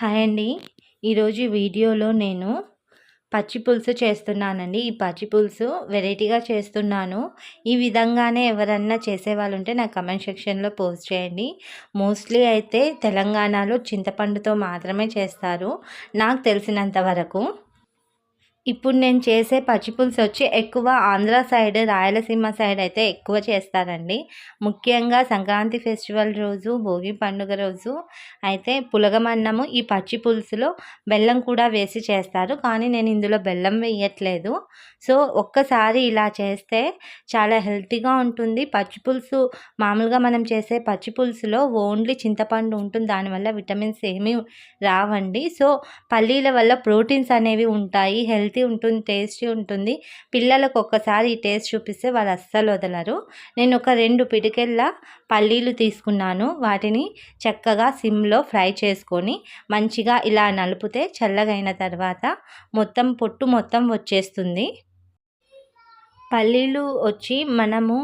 Hi అండి. ఈరోజు వీడియోలో నేను పచ్చి పులుసు చేస్తున్నానండి. ఈ పచ్చి పులుసు వెరైటీగా చేస్తున్నాను. ఈ విధంగానే ఎవరన్నా చేసేవాళ్ళు ఉంటే నా కమెంట్ సెక్షన్లో పోస్ట్ చేయండి. మోస్ట్లీ అయితే తెలంగాణలో చింతపండుతో మాత్రమే చేస్తారు. నాకు తెలిసినంత వరకు ఇప్పుడు నేను చేసే పచ్చిపులుసు వచ్చి ఎక్కువ ఆంధ్ర సైడ్ రాయలసీమ సైడ్ అయితే ఎక్కువ చేస్తారండి ముఖ్యంగా సంక్రాంతి ఫెస్టివల్ రోజు భోగి పండుగ రోజు అయితే పులగమన్నము ఈ పచ్చి పులుసులో బెల్లం కూడా వేసి చేస్తారు. కానీ నేను ఇందులో బెల్లం వేయట్లేదు. సో ఒక్కసారి ఇలా చేస్తే చాలా హెల్తీగా ఉంటుంది. పచ్చి పులుసు మామూలుగా మనం చేసే పచ్చి పులుసులో ఓన్లీ చింతపండు ఉంటుంది. దానివల్ల విటమిన్స్ ఏమీ రావండి. సో పల్లీల వల్ల ప్రోటీన్స్ అనేవి ఉంటాయి. హెల్త్ హెల్తీ ఉంటుంది టేస్టీ ఉంటుంది. పిల్లలకు ఒక్కసారి ఈ టేస్ట్ చూపిస్తే వాళ్ళు అస్సలు వదలరు. నేను ఒక రెండు పిడికెళ్ళ పల్లీలు తీసుకున్నాను. వాటిని చక్కగా సిమ్లో ఫ్రై చేసుకొని మంచిగా ఇలా నలిపితే చల్లగైన తర్వాత మొత్తం పొట్టు మొత్తం వచ్చేస్తుంది. పల్లీలు వచ్చి మనము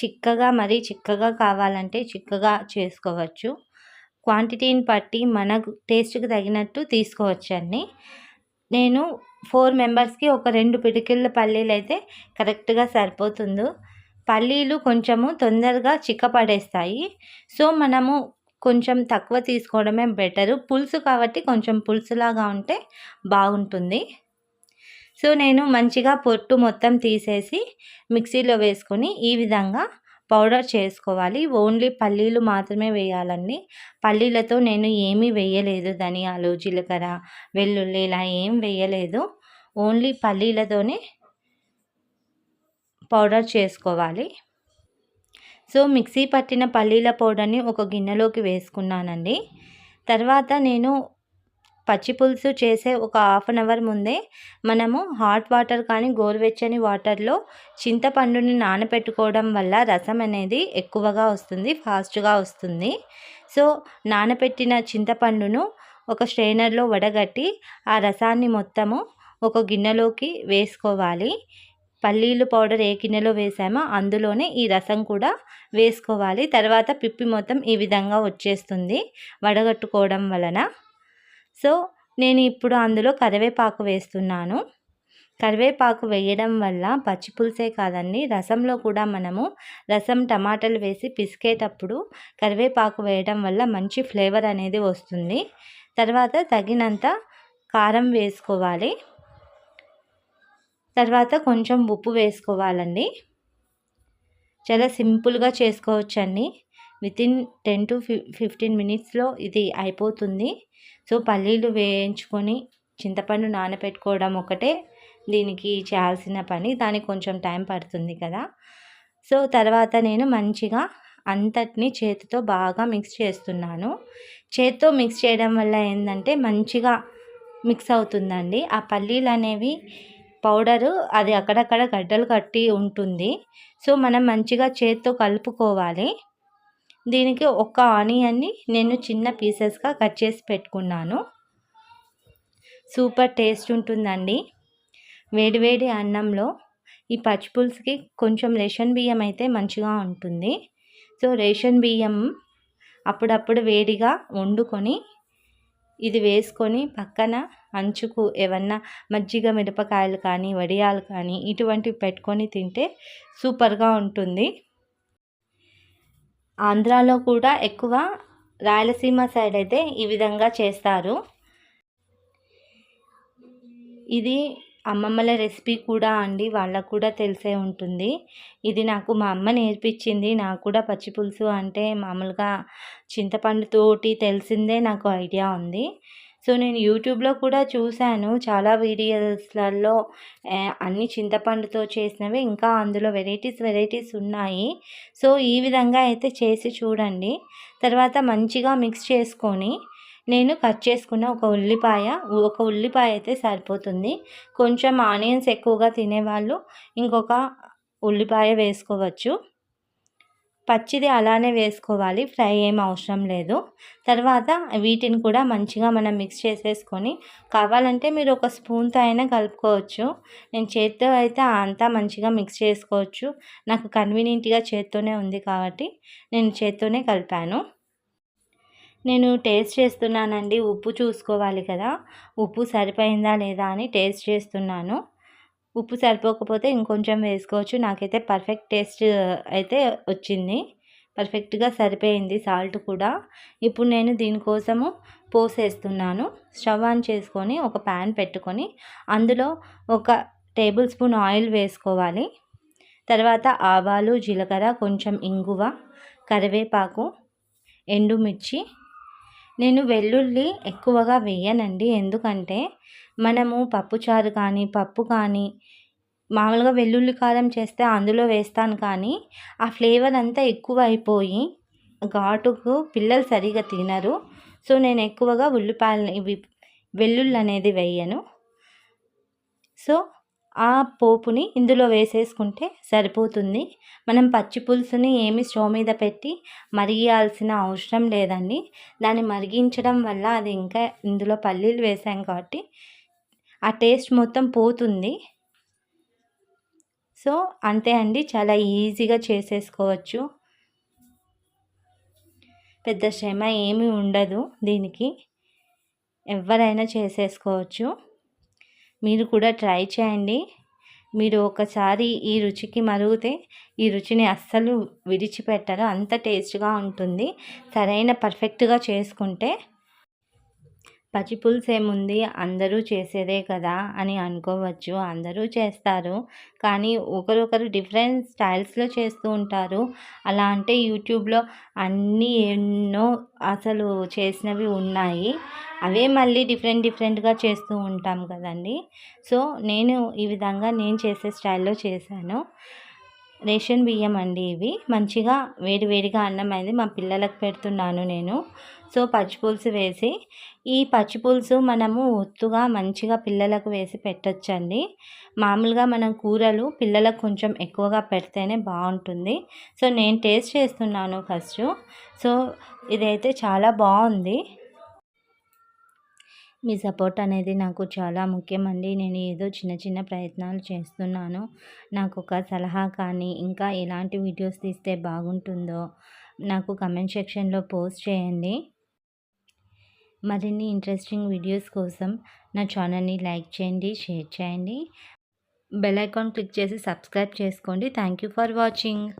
చిక్కగా మరీ చిక్కగా కావాలంటే చిక్కగా చేసుకోవచ్చు. క్వాంటిటీని బట్టి మనకు టేస్ట్కి తగినట్టు తీసుకోవచ్చండి. నేను ఫోర్ మెంబర్స్కి ఒక రెండు పిడికిళ్ళ పల్లీలు అయితే కరెక్ట్గా సరిపోతుందో పల్లీలు కొంచెము తొందరగా చిక్కపడేస్తాయి. సో మనము కొంచెం తక్కువ తీసుకోవడమే బెటరు. పులుసు కాబట్టి కొంచెం పులుసులాగా ఉంటే బాగుంటుంది. సో నేను మంచిగా పొట్టు మొత్తం తీసేసి మిక్సీలో వేసుకొని ఈ విధంగా పౌడర్ చేసుకోవాలి. ఓన్లీ పల్లీలు మాత్రమే వేయాలండి. పల్లీలతో నేను ఏమీ వేయలేదు ధనియాలు జీలకర్ర వెల్లుల్లి ఇలా ఏం వేయలేదు. ఓన్లీ పల్లీలతోనే పౌడర్ చేసుకోవాలి. సో మిక్సీ పట్టిన పల్లీల పౌడర్ని ఒక గిన్నెలోకి వేసుకున్నానండి. తర్వాత నేను పచ్చి పులుసు చేసే ఒక హాఫ్ అన్ అవర్ ముందే మనము హాట్ వాటర్ కానీ గోరువెచ్చని వాటర్లో చింతపండుని నానబెట్టుకోవడం వల్ల రసం అనేది ఎక్కువగా వస్తుంది ఫాస్ట్గా వస్తుంది. సో నానబెట్టిన చింతపండును ఒక స్ట్రైనర్లో వడగట్టి ఆ రసాన్ని మొత్తము ఒక గిన్నెలోకి వేసుకోవాలి. పల్లీలు పౌడర్ ఏ గిన్నెలో వేసామో అందులోనే ఈ రసం కూడా వేసుకోవాలి. తర్వాత పిప్పి మొత్తం ఈ విధంగా వచ్చేస్తుంది వడగట్టుకోవడం వలన. సో నేను ఇప్పుడు అందులో కరివేపాకు వేస్తున్నాను. కరివేపాకు వేయడం వల్ల పచ్చి పులుసే కాదండి. రసంలో కూడా మనము రసం టమాటాలు వేసి పిసికేటప్పుడు కరివేపాకు వేయడం వల్ల మంచి ఫ్లేవర్ అనేది వస్తుంది. తర్వాత తగినంత కారం వేసుకోవాలి. తర్వాత కొంచెం ఉప్పు వేసుకోవాలండి. చాలా సింపుల్గా చేసుకోవచ్చండి. వితిన్ టెన్ టు ఫిఫ్టీన్ మినిట్స్లో ఇది అయిపోతుంది. సో పల్లీలు వేయించుకొని చింతపండు నానబెట్టుకోవడం ఒకటే. దీనికి చేయాల్సిన పని. దానికి కొంచెం టైం పడుతుంది కదా. సో తర్వాత నేను మంచిగా అంతటిని చేతితో బాగా మిక్స్ చేస్తున్నాను. చేతితో మిక్స్ చేయడం వల్ల ఏంటంటే మంచిగా మిక్స్ అవుతుందండి. ఆ పల్లీలు అనేవి పౌడరు అది అక్కడక్కడ గడ్డలు కట్టి ఉంటుంది. సో మనం మంచిగా చేతితో కలుపుకోవాలి. దీనికి ఒక ఆనియన్ని నేను చిన్న పీసెస్గా కట్ చేసి పెట్టుకున్నాను. సూపర్ టేస్ట్ ఉంటుందండి. వేడివేడి అన్నంలో ఈ పచ్చిపులుసుకి కొంచెం రేషన్ బియ్యం అయితే మంచిగా ఉంటుంది. సో రేషన్ బియ్యం అప్పుడప్పుడు వేడిగా వండుకొని ఇది వేసుకొని పక్కన అంచుకు ఏమన్నా మజ్జిగ మిరపకాయలు కానీ వడియాలు కానీ ఇటువంటివి పెట్టుకొని తింటే సూపర్గా ఉంటుంది. ఆంధ్రాలో కూడా ఎక్కువ రాయలసీమ సైడ్ అయితే ఈ విధంగా చేస్తారు. ఇది అమ్మమ్మల రెసిపీ కూడా అండి వాళ్ళకు కూడా తెలిసే ఉంటుంది. ఇది నాకు మా అమ్మ నేర్పించింది నాకు కూడా పచ్చి పులుసు అంటే మామూలుగా చింతపండుతోటి తెలిసిందే నాకు ఐడియా ఉంది. సో నేను యూట్యూబ్లో కూడా చూశాను. చాలా వీడియోస్లలో అన్ని చింతపండుతో చేసినవి ఇంకా అందులో వెరైటీస్ వెరైటీస్ ఉన్నాయి. సో ఈ విధంగా అయితే చేసి చూడండి. తర్వాత మంచిగా మిక్స్ చేసుకొని నేను కట్ చేసుకున్న ఒక ఉల్లిపాయ ఒక ఉల్లిపాయ అయితే సరిపోతుంది. కొంచెం ఆనియన్స్ ఎక్కువగా తినేవాళ్ళు ఇంకొక ఉల్లిపాయ వేసుకోవచ్చు. పచ్చిది అలానే వేసుకోవాలి ఫ్రై ఏం అవసరం లేదు. తర్వాత వీటిని కూడా మంచిగా మనం మిక్స్ చేసేసుకొని కావాలంటే మీరు ఒక స్పూన్తో అయినా కలుపుకోవచ్చు. నేను చేత్తో అయితే అంతా మంచిగా మిక్స్ చేసుకోవచ్చు. నాకు కన్వీనియంట్గా చేత్తోనే ఉంది కాబట్టి నేను చేత్తోనే కలిపాను. నేను టేస్ట్ చేస్తున్నానండి ఉప్పు చూసుకోవాలి కదా. ఉప్పు సరిపోయిందా లేదా అని టేస్ట్ చేస్తున్నాను. ఉప్పు సరిపోకపోతే ఇంకొంచెం వేసుకోవచ్చు. నాకైతే పర్ఫెక్ట్ టేస్ట్ అయితే వచ్చింది. పర్ఫెక్ట్గా సరిపోయింది సాల్ట్ కూడా. ఇప్పుడు నేను దీనికోసము పోసేస్తున్నాను. స్టవ్ ఆన్ చేసుకొని ఒక ప్యాన్ పెట్టుకొని అందులో ఒక టేబుల్ స్పూన్ ఆయిల్ వేసుకోవాలి. తర్వాత ఆవాలు జీలకర్ర కొంచెం ఇంగువ కరివేపాకు ఎండుమిర్చి. నేను వెల్లుల్లి ఎక్కువగా వేయనండి. ఎందుకంటే మనము పప్పుచారు కానీ పప్పు కానీ మామూలుగా వెల్లుల్లి కారం చేస్తే అందులో వేస్తాను కానీ ఆ ఫ్లేవర్ అంతా ఎక్కువ అయిపోయి ఘాటుకు పిల్లలు సరిగా తినరు. సో నేను ఎక్కువగా ఉల్లిపాయలు ఇవి వెల్లుల్లి అనేది వేయను. సో ఆ పోపుని ఇందులో వేసేసుకుంటే సరిపోతుంది. మనం పచ్చి పులుసుని ఏమి స్టవ్ మీద పెట్టి మరిగాల్సిన అవసరం లేదండి. దాన్ని మరిగించడం వల్ల అది ఇంకా ఇందులో పల్లీలు వేసాం కాబట్టి ఆ టేస్ట్ మొత్తం పోతుంది. సో అంతే అండి. చాలా ఈజీగా చేసేసుకోవచ్చు. పెద్ద శ్రమ ఏమీ ఉండదు దీనికి. ఎవరైనా చేసేసుకోవచ్చు. మీరు కూడా ట్రై చేయండి. మీరు ఒకసారి ఈ రుచికి మరుగుతే ఈ రుచిని అస్సలు విడిచిపెట్టరు. అంత టేస్ట్గా ఉంటుంది. సరైన పర్ఫెక్ట్గా చేసుకుంటే పచ్చి ఏముంది? అందరూ చేసేదే కదా అని అనుకోవచ్చు. అందరూ చేస్తారు. కానీ ఒకరొకరు డిఫరెంట్ స్టైల్స్లో చేస్తూ ఉంటారు. అలా అంటే యూట్యూబ్లో అన్నీ ఎన్నో అసలు చేసినవి ఉన్నాయి. అవే మళ్ళీ డిఫరెంట్ డిఫరెంట్గా చేస్తూ ఉంటాం కదండి. సో నేను ఈ విధంగా నేను చేసే స్టైల్లో చేశాను. రేషన్ బియ్యం అండి ఇవి. మంచిగా వేడి వేడిగా అన్నం అయింది మా పిల్లలకు పెడుతున్నాను నేను. సో పచ్చిపులుసు వేసి ఈ పచ్చిపులుసు మనము ఒత్తుగా మంచిగా పిల్లలకు వేసి పెట్టచ్చండి. మామూలుగా మనం కూరలు పిల్లలకు కొంచెం ఎక్కువగా పెడితేనే బాగుంటుంది. సో నేను టేస్ట్ చేస్తున్నాను ఫస్ట్. సో ఇదైతే చాలా బాగుంది. మీ సపోర్ట్ అనేది నాకు చాలా ముఖ్యమండి. నేను ఏదో చిన్న చిన్న ప్రయత్నాలు చేస్తున్నాను. నాకు ఒక సలహా కానీ ఇంకా ఎలాంటి వీడియోస్ తీస్తే బాగుంటుందో నాకు కమెంట్ సెక్షన్లో పోస్ట్ చేయండి. మరిన్ని ఇంట్రెస్టింగ్ వీడియోస్ కోసం నా ఛానల్ని లైక్ చేయండి షేర్ చేయండి. బెల్ ఐకాన్ క్లిక్ చేసి సబ్స్క్రైబ్ చేసుకోండి. Thank you for watching.